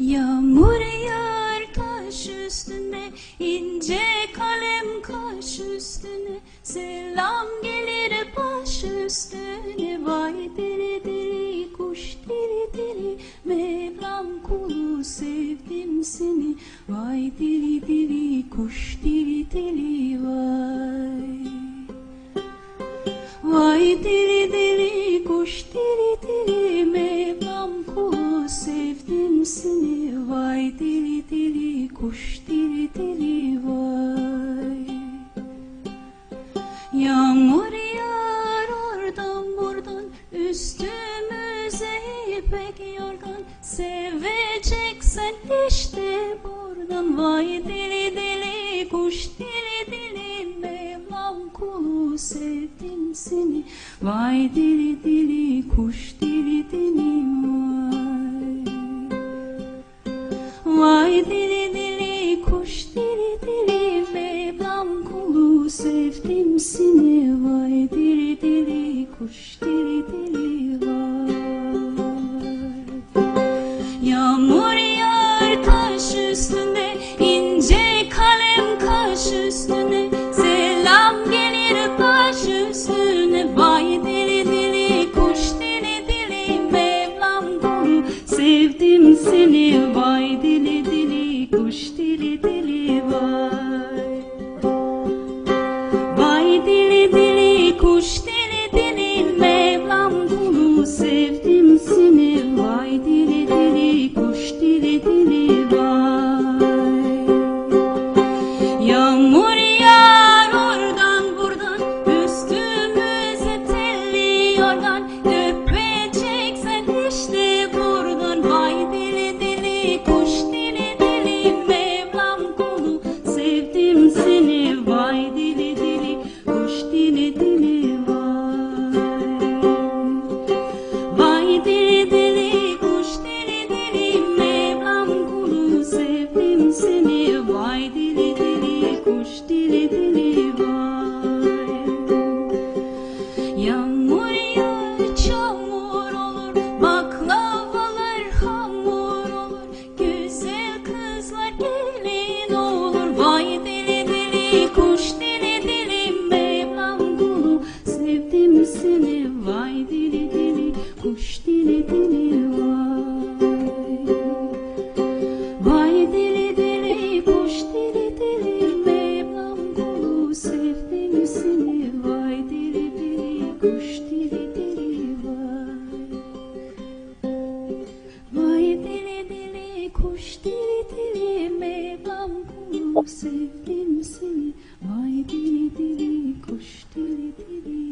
Yağmur yağar taş üstüne ince kalem kaş üstüne. Selam gelir baş üstüne vay deli kuş deli deli Mevlam kulu sevdim seni. Vay deli deli kuş deli deli vay. Vay deli deli kuş deli deli Mevlam kulu sevdim seni. Vay deli deli kuş deli deli vay. Yağmur yağar oradan buradan Üstümüze ipek yorgan Seveceksen işte buradan. Vay deli deli kuş deli deli Mevlam kulu sevdim seni. Vay deli deli kuş deli deli vay. Vay deli deli kuş deli deli Mevlam kulu sevdim seni. Vay deli deli kuş deli kuş deli deli vay. Vay deli deli kuş deli deli Mevlam kulu sevdim seni. Vay deli deli seni Vay deli deli kuş deli deli vay Vay deli deli kuş deli deli Mevlam kulu sevdim seni Vay deli deli kuş deli deli vay Vay deli deli kuş deli deli Mevlam kulu sevdim seni Vay deli deli kuş deli vay